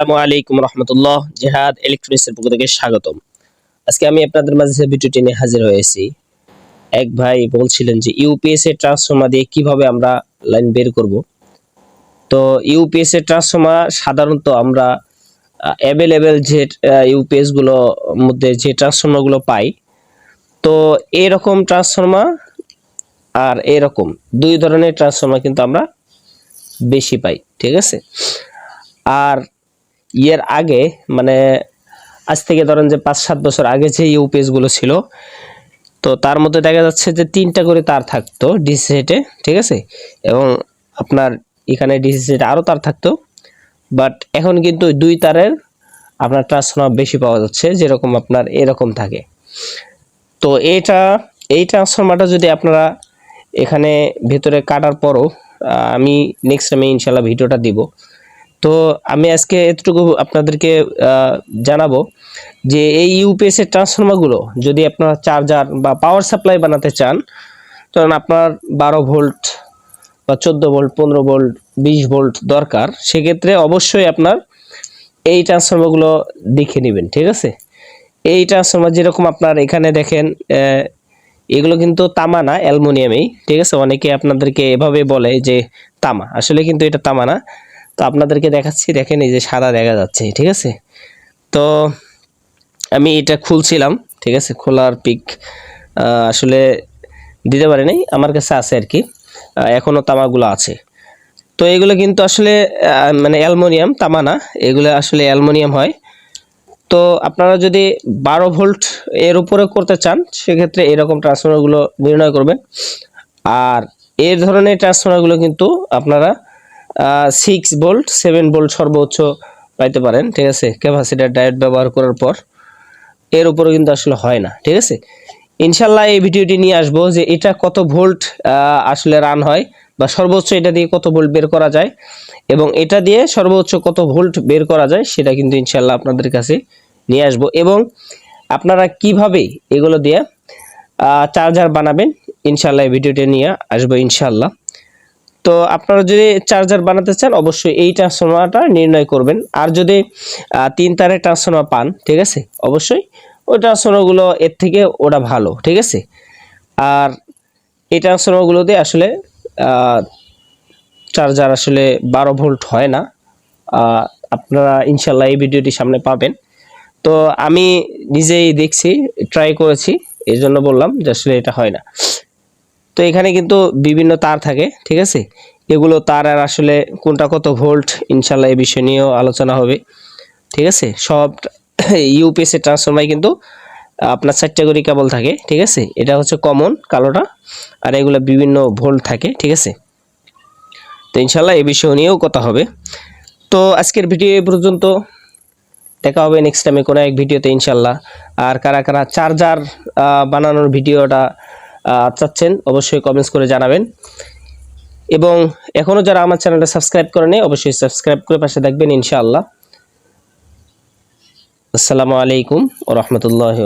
আসসালামু আলাইকুম রহমতুল্লাহ, জেহাদ ইলেকট্রনিক্সের পক্ষ থেকে স্বাগতম। আজকে আমি আপনাদের মাঝে ভিডিওটি নিয়ে হাজির হয়েছি, এক ভাই বলছিলেন যে ইউপিএস এর ট্রান্সফর্মার দিয়ে কীভাবে আমরা লাইন বের করব। তো ইউপিএস এর ট্রান্সফর্মার সাধারণত আমরা অ্যাভেলেবেল যে ইউপিএসগুলো মধ্যে যে ট্রান্সফর্মারগুলো পাই, তো এরকম ট্রান্সফর্মার আর এরকম দুই ধরনের ট্রান্সফর্মার কিন্তু আমরা বেশি পাই, ঠিক আছে? আর ইয়ের আগে মানে আজ থেকে ধরেন যে পাঁচ, সাত বছর আগে যে ইউপিএসগুলো ছিল, তো তার মধ্যে দেখা যাচ্ছে যে তিনটা করে তার থাকতো ডিসি সেটে ঠিক আছে? এবং আপনার এখানে ডিসি সেটে আরও তার থাকতো বাট এখন কিন্তু দুই তারের আপনার ট্রান্সফর্মার বেশি পাওয়া যাচ্ছে, যেরকম আপনার এরকম থাকে। তো এটা, এই ট্রান্সফর্মারটা যদি আপনারা এখানে ভেতরে কাটার পরও আমি নেক্সট আমি ইনশাল্লাহ ভিডিওটা দিব। তো আমি আজকে এতটুকু আপনাদেরকে জানাব যে এই ইউপিএস এর ট্রান্সফর্মারগুলো যদি আপনারা চার্জার বা পাওয়ার সাপ্লাই বানাতে চান তখন আপনার বারো ভোল্ট বা চোদ্দ ভোল্ট পনেরো ভোল্ট বিশ ভোল্ট দরকার, সেক্ষেত্রে অবশ্যই আপনার এই ট্রান্সফর্মারগুলো দেখে নেবেন, ঠিক আছে? এই ট্রান্সফর্মার যেরকম আপনার এখানে দেখেন এগুলো কিন্তু তামা না, অ্যালুমিনিয়ামেই, ঠিক আছে? অনেকে আপনাদেরকে এভাবে বলে যে তামা, আসলে কিন্তু এটা তামা না। তো আপনাদেরকে দেখাচ্ছি, দেখেন এই যে সাদা দেখা যাচ্ছে, ঠিক আছে? তো আমি এটা খুলছিলাম, ঠিক আছে? খোলার পিক আসলে দিতে পারি নাই, আমার কাছে আছে আর কি এখনও তামাগুলো আছে। তো এগুলো কিন্তু আসলে মানে অ্যালমোনিয়াম, তামা না, এগুলো আসলে অ্যালমোনিয়াম হয়। তো আপনারা যদি বারো ভোল্ট এর উপরে করতে চান, সেক্ষেত্রে এরকম ট্রান্সফর্মারগুলো নির্ণয় করবেন। আর এর ধরনের ট্রান্সফর্মারগুলো কিন্তু আপনারা সিক্স ভোল্ট সেভেন ভোল্ট সর্বোচ্চ পাইতে পারেন, ঠিক আছে? ক্যাপাসিটার ডায়েট ব্যবহার করার পর এর উপরে কিন্তু আসলে হয় না, ঠিক আছে? ইনশাল্লাহ এই ভিডিওটি নিয়ে আসব যে এটা কত ভোল্ট আসলে রান হয় বা সর্বোচ্চ এটা দিয়ে কত ভোল্ট বের করা যায় এবং এটা দিয়ে সর্বোচ্চ কত ভোল্ট বের করা যায় সেটা কিন্তু ইনশাল্লাহ আপনাদের কাছে নিয়ে আসব এবং আপনারা কীভাবে এগুলো দিয়ে চার্জার বানাবেন, ইনশাল্লাহ এই ভিডিওটি নিয়ে আসব ইনশাল্লাহ। তো আপনারা যদি চার্জার বানাতে চান, অবশ্যই এই ট্রান্সফর্মারটা নির্ণয় করবেন। আর যদি তিন তারের ট্রান্সফর্মার পান, ঠিক আছে? অবশ্যই ওই ট্রান্সফর্মারগুলো এর থেকে ওটা ভালো, ঠিক আছে? আর এই ট্রান্সফর্মারগুলোতে আসলে চার্জার আসলে বারো ভোল্ট হয় না। আপনারা ইনশাল্লাহ এই ভিডিওটি সামনে পাবেন। তো আমি নিজেই দেখছি ট্রাই করেছি এই জন্য বললাম যে আসলে এটা হয় না। তো এখানে কিন্তু বিভিন্ন তার থাকে, ঠিক আছে? এগুলো তার আর আসলে কোনটা কত ভোল্ট ইনশাল্লাহ এই বিষয় নিয়েও আলোচনা হবে, ঠিক আছে? সব ইউপিএস এর ট্রান্সফরমার কিন্তু আপনার চারটা করে কেবল থাকে, ঠিক আছে? এটা হচ্ছে কমন কালোটা, আর এগুলো বিভিন্ন ভোল্ট থাকে, ঠিক আছে? তো ইনশাল্লাহ এই বিষয় নিয়েও কথা হবে। তো আজকের ভিডিও এই পর্যন্ত, দেখা হবে নেক্সট টাইমে কোনো এক ভিডিওতে ইনশাল্লাহ। আর কারা কারা চার্জার বানানোর ভিডিওটা চাচ্ছেন, অবশ্যই কমেন্টস করে জানাবেন। এবং এখনও যারা আমার চ্যানেলটা সাবস্ক্রাইব করেনি অবশ্যই সাবস্ক্রাইব করে পাশে দেখবেন ইনশাআল্লাহ। আসসালামু আলাইকুম ও রহমতুল্লাহ